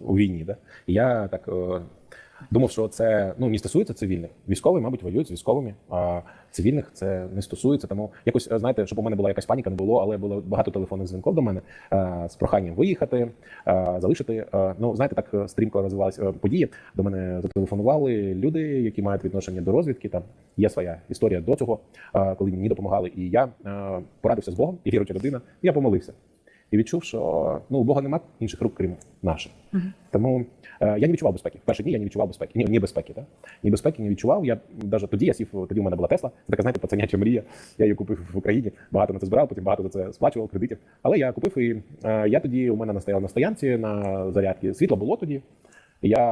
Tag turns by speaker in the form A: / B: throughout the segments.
A: у війні. Да? Я так е, думав, що це ну не стосується цивільних. Військові, мабуть, воюють з військовими, а цивільних це не стосується. Тому якось е, знаєте, щоб у мене була якась паніка, не було, але було багато телефонних дзвінків до мене е, з проханням виїхати, е, залишити. Е, ну знаєте, так е, стрімко розвивалися е, події. До мене зателефонували люди, які мають відношення до розвідки. Там є своя історія до цього, е, коли мені допомагали. І я е, порадився з Богом, і віруюча людина. Я помолився і відчув, що ну у Бога немає інших рук, крім наших. Тому е, я не відчував безпеки. В перші дні я не відчував безпеки. Ні, ні безпеки, так? Ні безпеки не відчував. Я навіть тоді я сів, тоді у мене була Тесла. Це така, знаєте, пацаняча мрія. Я її купив в Україні. Багато на це збирав, потім багато за це сплачував кредитів. Але я купив і е, я тоді у мене настояв на стоянці на зарядці. Світло було тоді. Я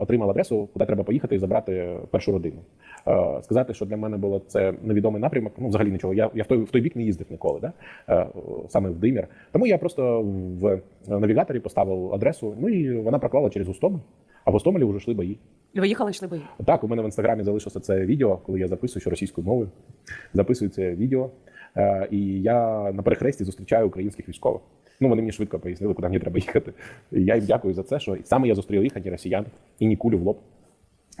A: отримав адресу, куди треба поїхати і забрати першу родину. Е, Сказати, що для мене було це невідомий напрямок, ну взагалі нічого. Я, я в той в той бік не їздив ніколи, да? Е, саме в Димір. Тому я просто в навігаторі поставив адресу, ну і вона проклала через Гостомель, а в Гостомелі вже йшли бої.
B: І ви їхали, йшли бої.
A: Так, у мене в інстаграмі залишилося це відео, коли я записую що російською мовою. Записую це відео, е, і я на перехресті зустрічаю українських військових. Ну, вони мені швидко пояснили, куди мені треба їхати. І я їм дякую за це, що саме я зустрів їх, а росіян, і ні кулю в лоб.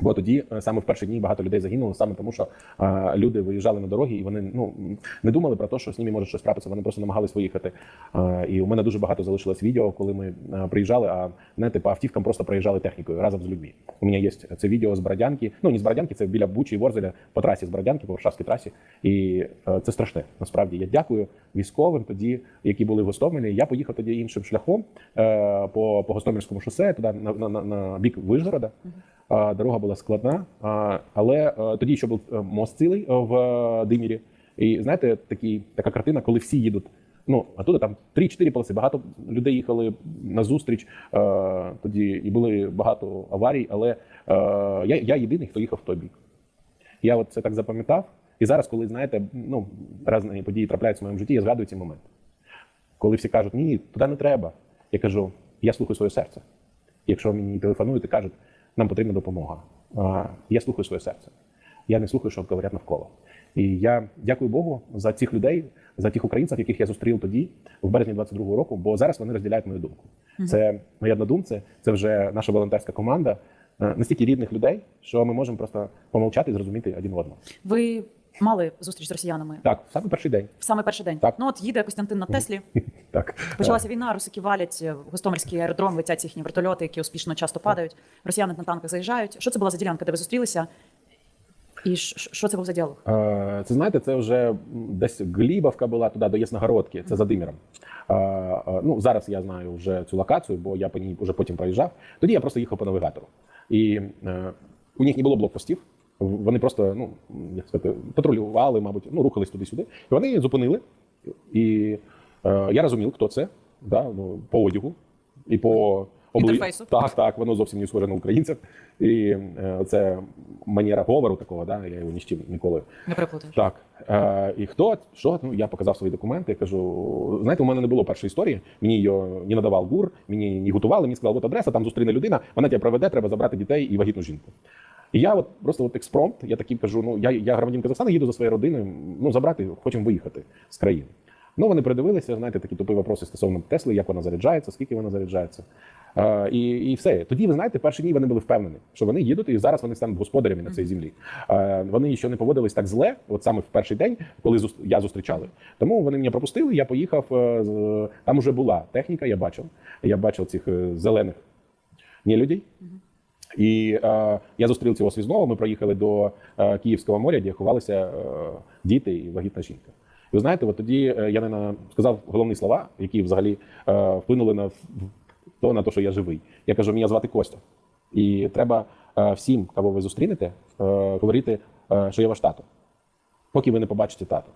A: Бо тоді е, саме в перші дні багато людей загинуло, саме тому, що е, люди виїжджали на дороги, і вони ну не думали про те, що з ними може щось трапитися. Вони просто намагались виїхати. Е, і у мене дуже багато залишилось відео, коли ми е, приїжджали, а знаєте, по автівкам просто проїжджали технікою разом з людьми. У мене є це відео з Бородянки. Ну не з Бородянки, це біля Бучі і Ворзеля по трасі з Бородянки, по Варшавській трасі. І е, це страшне. Насправді я дякую військовим тоді, які були в Гостомелі. Я поїхав тоді іншим шляхом е, по, по Гостомельському шосе, туди на, на, на, на бік Вишгорода. Дорога була складна, але е, тоді ще був е, мост цілий е, в Димірі. І знаєте, такі, така картина, коли всі їдуть. Ну, а туди там 3-4 полоси. Багато людей їхали на зустріч. Тоді і були багато аварій, але я, я єдиний, хто їхав в той бік. Я от це так запам'ятав. І зараз, коли знаєте, ну різні події трапляються в моєму житті, я згадую ці моменти. Коли всі кажуть, ні, туди не треба. Я кажу, я слухаю своє серце. Якщо мені телефонують і кажуть, нам потрібна допомога. Я слухаю своє серце. Я не слухаю, що говорять навколо. І я дякую Богу за цих людей, за тих українців, яких я зустрів тоді, в березні 22-го року, бо зараз вони розділяють мою думку. Це мої однодумці, це вже наша волонтерська команда, настільки рідних людей, що ми можемо просто помовчати і зрозуміти один одного.
B: Ви мали зустріч з росіянами
A: Так, саме перший день.
B: в саме перший день.
A: Так.
B: Ну от їде Костянтин на Теслі.
A: Так.
B: Почалася війна, русики валять в Гостомельський аеродром, летять їхні вертольоти, які успішно часто падають. Росіяни на танках заїжджають. Що це була за ділянка, де ви зустрілися? І що це був за діалог?
A: Е, Це знаєте, це вже десь Глібовка була туди до Ясногородки, це за Диміром. Е, е, Ну зараз я знаю вже цю локацію, бо я по ній вже потім проїжджав. Тоді я просто їхав по навігатору. І е, у них не було блокпостів. Вони просто ну як сказати, патрулювали, мабуть, ну рухались туди-сюди. І вони зупинили. І е, я розумів, хто це, да, ну, по одягу і по обли-
B: Інтерфейсу.
A: Так, так, воно зовсім не схоже на українців. І е, це манера говору такого, да, я його ні з чим ніколи
B: Не переплутаєш.
A: так. Е, і хто? Що? Ну, я показав свої документи. кажу, знаєте, у мене не було першої історії. Мені її не надавав ГУР, мені не готували, мені сказали, от адреса, там зустріне людина, вона тебе проведе, треба забрати дітей і вагітну жінку. І я от просто от експромт, я такий кажу: ну я, я громадянин Казахстану, їду за своєю родиною, ну забрати, хочемо виїхати з країни. Ну, вони придивилися, знаєте, такі тупі вопроси стосовно Тесли, як вона заряджається, скільки вона заряджається. Е, і, і все. Тоді, ви знаєте, перші дні вони були впевнені, що вони їдуть і зараз вони стануть господарями на цій землі. Е, вони ще не поводились так зле, от саме в перший день, коли зус- я зустрічали. Тому вони мене пропустили, я поїхав. е, Там вже була техніка, я бачив. Я бачив цих е, зелених нелюдей. І е, я зустрів цього свізного. Ми проїхали до е, Київського моря, де ховалися е, діти і вагітна жінка. І ви знаєте, от тоді е, я не на сказав головні слова, які взагалі е, вплинули на то, на те, що я живий. Я кажу, мене звати Костя. І треба е, всім, кого ви зустрінете, е, говорити, е, що я ваш тато, поки ви не побачите тато.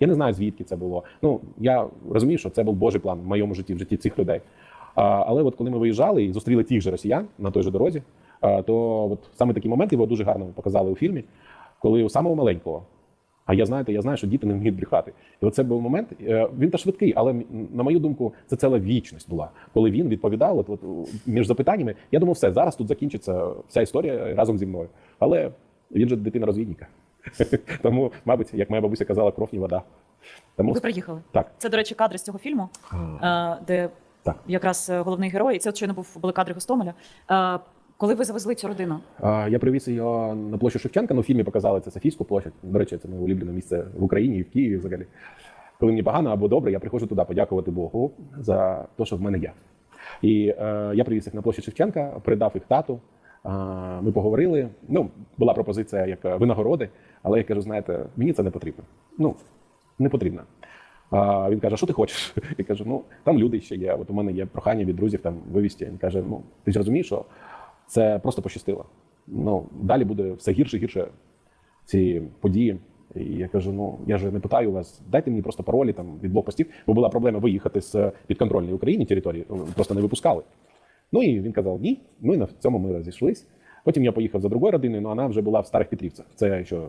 A: Я не знаю, звідки це було. Ну я розумію, що це був Божий план в моєму житті, в житті цих людей. А, але от коли ми виїжджали і зустріли тих же росіян на той же дорозі, то от саме такі моменти його дуже гарно показали у фільмі, коли у самого маленького. А я знаєте, я знаю, що діти не вміють брехати. І оце був момент. е, Він та швидкий, але на мою думку, це ціла вічність була, коли він відповідав. От, от між запитаннями, я думав, все зараз тут закінчиться вся історія разом зі мною. Але він же дитина розвідника. Тому, мабуть, як моя бабуся казала, кров не вода. Тому
B: Ви приїхали.
A: так.
B: Це, до речі, кадри з цього фільму, е, де
A: Так.
B: якраз е, головний герой. І це щойно був були кадри Гостомеля. Коли ви завезли цю родину?
A: Я привіз його на площу Шевченка. Ну, в фільмі показали це Софійську площадь. До речі, це моє улюблене місце в Україні і в Києві взагалі. Коли мені погано або добре, я приходжу туди подякувати Богу за те, що в мене є. І е, я привіз їх на площу Шевченка, передав їх тату. Ми поговорили. Ну, була пропозиція як винагороди, але я кажу: знаєте, мені це не потрібно. Ну, не потрібно. А він каже: що ти хочеш? Я кажу, ну там люди ще є. От у мене є прохання від друзів там вивізти. Він каже: Ну, ти ж розумієш, що це просто пощастило. Ну, далі буде все гірше і гірше ці події. І я кажу: ну я ж не питаю вас, дайте мені просто паролі там від блокпостів, бо була проблема виїхати з підконтрольної Україні території, ну, просто не випускали. Ну і він казав ні. Ну і на цьому ми розійшлись. Потім я поїхав за другою родиною, але вона вже була в старих Петрівцях. Це що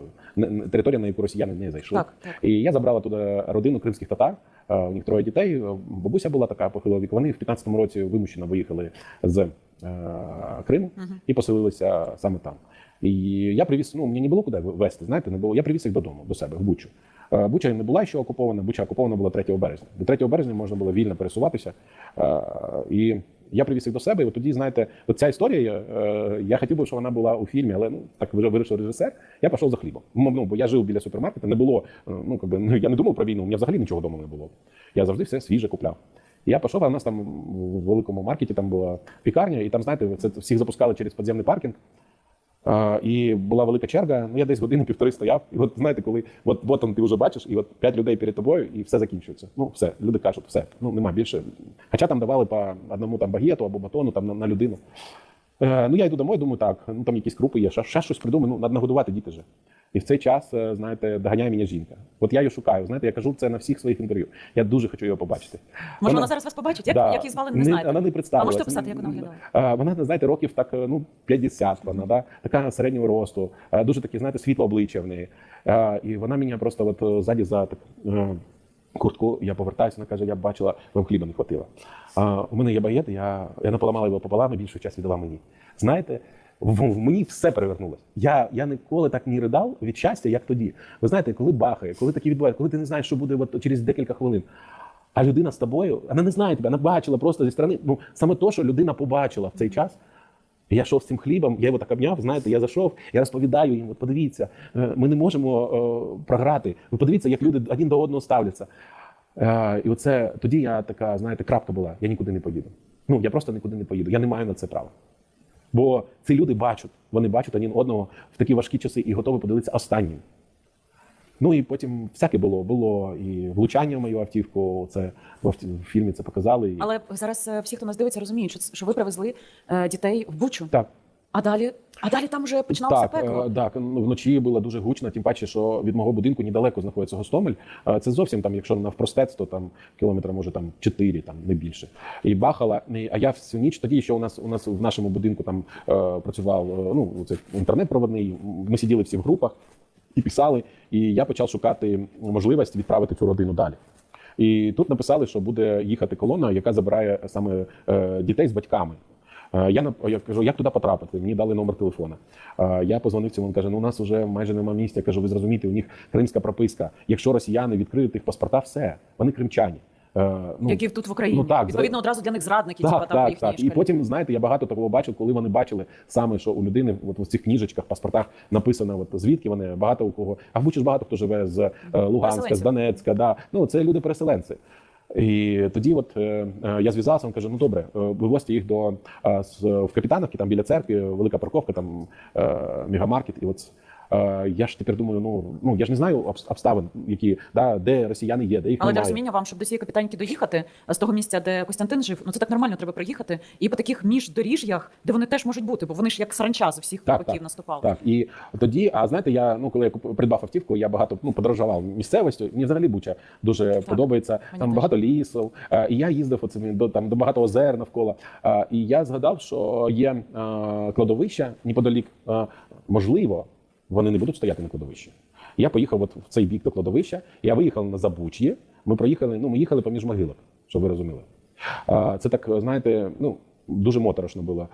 A: територія, на яку росіяни не зайшли.
B: Так, так.
A: І я забрала туди родину кримських татар. Е, У них троє дітей. Е, Бабуся була така похилого віку. Вони в 15-му році вимушено виїхали з е, Криму і поселилися саме там. І я привіз, ну мені не було куди вести, знаєте, не було. Я привіз їх додому, до себе, в Бучу. Е, Буча не була ще окупована, Буча окупована була 3 березня. До 3 березня можна було вільно пересуватися. Е, І я привіз їх до себе. І от тоді, знаєте, от ця історія, я хотів би, щоб вона була у фільмі, але ну так вже вирішив режисер. Я пішов за хлібом. Ну, бо я жив біля супермаркету, не було. Ну, якби, ну, я не думав про війну, у мене взагалі нічого вдома не було. Я завжди все свіже купляв. Я пішов, а в нас там в великому маркеті там була пікарня, і там, знаєте, це всіх запускали через підземний паркінг. А, і була велика черга. Ну я десь години півтори стояв. І от знаєте, коли от, от он, ти вже бачиш, і от п'ять людей перед тобою, і все закінчується. Ну все, люди кажуть, все, ну нема більше. Хоча там давали по одному там багету або батону там на, на людину. Е, ну я йду домой, думаю, так, ну там якісь крупи є, ще, щось придумаю, ну треба нагодувати діти же. І в цей час, е, знаєте, доганяє мене жінка. От я її шукаю. Знаєте, я кажу це на всіх своїх інтерв'ю. Я дуже хочу його побачити.
B: Може, вона, зараз вас побачить? Як,
A: Да.
B: як її звали, не знаєте?
A: Вона не
B: А
A: представилася.
B: можете описати, як вона виглядала?
A: А, Вона, знаєте, років так, ну, 50 вона, да? така середнього росту, дуже таке, знаєте, світло обличчя в неї. І вона мене просто от е, ззаді за так, е, куртку, я повертаюся, вона каже, я бачила, вам хліба не хватило. А, У мене є багет, я, я не поламала його пополам, і більшу часть віддала мені. Знаєте, в, в мені все перевернулося. Я, я ніколи так не ридав від щастя, як тоді. Ви знаєте, коли бахає, коли таке відбувається, коли ти не знаєш, що буде от, через декілька хвилин. А людина з тобою, вона не знає тебе, вона бачила просто зі сторони. Ну саме то, що людина побачила в цей час. Я йшов з цим хлібом, я його так обняв. Знаєте, я зайшов, я розповідаю їм. От подивіться, е, ми не можемо е, програти. Ви подивіться, як люди один до одного ставляться. Е, І оце тоді я така, знаєте, крапка була. Я нікуди не поїду. Ну я просто нікуди не поїду. Я не маю на це права. Бо ці люди бачать, вони бачать один одного в такі важкі часи і готові подивитися останнім. Ну і потім всяке було. Було і влучання в мою автівку. Це в фільмі це показали.
B: Але зараз е, всі, хто нас дивиться, розуміють, що, що ви привезли е, дітей в Бучу.
A: Так.
B: А далі, а далі там вже починалося
A: так,
B: пекло.
A: е, так, ну, вночі було дуже гучно, тим паче, що від мого будинку недалеко знаходиться Гостомель. Е, Це зовсім там, якщо навпростець, то там кілометра, може там 4, там не більше. І бахала. А я всю ніч тоді, що у нас у нас в нашому будинку там е, працював ну це інтернет проводний. Ми сиділи всі в групах і писали. І я почав шукати можливість відправити цю родину далі. І тут написали, що буде їхати колона, яка забирає саме дітей з батьками. Е, Я я кажу, як туди потрапити? Мені дали номер телефона. Е, Я позвонив цьому. Він каже: ну у нас вже майже нема місця. Я кажу, ви зрозумієте, у них кримська прописка. Якщо росіяни відкриють їх паспорта, все вони кримчані. Е, ну,
B: які тут в Україні.
A: ну, так,
B: Відповідно, одразу для них зрадники,
A: так,
B: там
A: так, так. І потім, знаєте, я багато такого бачив, коли вони бачили саме, що у людини от в цих книжечках, паспортах написано, от звідки вони багато у кого. А в Бучі ж багато хто живе з Луганська, з Донецька. Да. Ну це люди переселенці. І тоді, от е, е, я зв'язався, він каже: ну добре, е, вивозьте їх до в Капітановки, там біля церкви, велика парковка, там мегамаркет. І от я ж тепер думаю, ну ну я ж не знаю обс- обставин, які да, де росіяни є, де їх
B: Але для
A: немає.
B: розуміння вам, щоб до цієї капітаньки доїхати з того місця, де Костянтин жив, ну це так нормально треба проїхати. І по таких міждоріжжях, де вони теж можуть бути, бо вони ж як саранча з усіх
A: Так,
B: боків
A: так,
B: наступали.
A: Так, і тоді, а знаєте, я ну коли я придбав автівку, я багато ну подорожував місцевістю. Мені взагалі Буча дуже подобається.
B: мені
A: Там
B: теж.
A: багато лісів. е, І я їздив оцими до там до багато озер навколо. Е, І я згадав, що є е, кладовища неподалік. Е, Можливо, вони не будуть стояти на кладовищі. Я поїхав от в цей бік до кладовища. Я виїхав на Забуч'є. Ми проїхали. Ну ми їхали поміж могилок, щоб ви розуміли. Це так, знаєте, ну. Дуже моторошно було.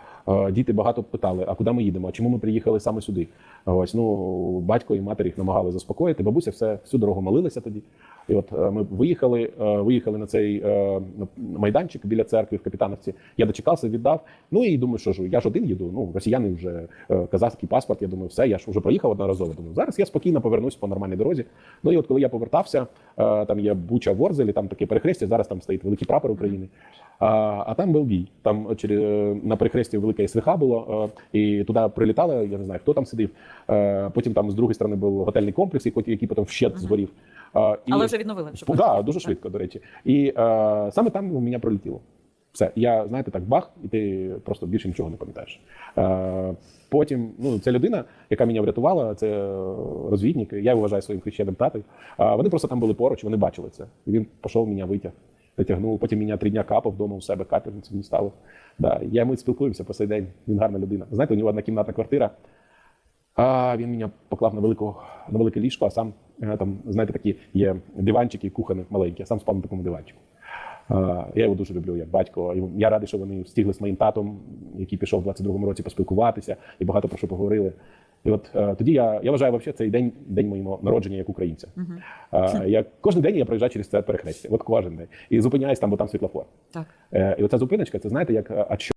A: Діти багато питали, а куди ми їдемо? А чому ми приїхали саме сюди? Ось ну батько і матері їх намагали заспокоїти. Бабуся все всю дорогу молилася тоді. І от е, ми виїхали, е, виїхали на цей е, майданчик біля церкви в Капітановці. Я дочекався, віддав. Ну і думаю, що ж я ж один їду. Ну росіяни вже казахський паспорт. Я думаю, все, я ж вже проїхав одноразово. Думаю, зараз я спокійно повернусь по нормальній дорозі. Ну і от коли я повертався, там є Буча Ворзелі, там таке перехрестя. Зараз там стоїть великий прапор України. А, а там був бій. Там через на перехресті велика СВХ було, і туди прилітали. Я не знаю, хто там сидів. Потім там з другої сторони був готельний комплекс, який потім вщент згорів. І-
B: Але вже відновили. щоб
A: так, да, дуже швидко, до речі. І е, саме там у мене пролетіло. Все, я знаєте, так бах, і ти просто більше нічого не пам'ятаєш. Е, потім, ну, ця людина, яка мене врятувала, це розвідник. Я його вважаю своїм хрещеним татою. Е, вони просто там були поруч, вони бачили це. І він пішов, мене витяг, витягнув. Потім мене три дня капав вдома у себе, капельницю мені стало. Да, я ми спілкуємося по сей день. Він гарна людина. Знаєте, у нього одна кімнатна квартира. А він мене поклав на велику на велике ліжко, а сам е, там, знаєте, такі є диванчики кухонні маленькі, а сам спав на такому диванчику. Я його дуже люблю як батько. Я радий, що вони встигли з моїм татом, який пішов в 22-му році поспілкуватися, і багато про що поговорили. І от е, тоді я, я вважаю, вообще цей день день моєму народження як українця. Е, я кожен день я проїжджаю через це перехрестя. От кожен день. І зупиняюсь там, бо там світлофор.
B: Так.
A: Е, і оця зупиночка, це знаєте, як а що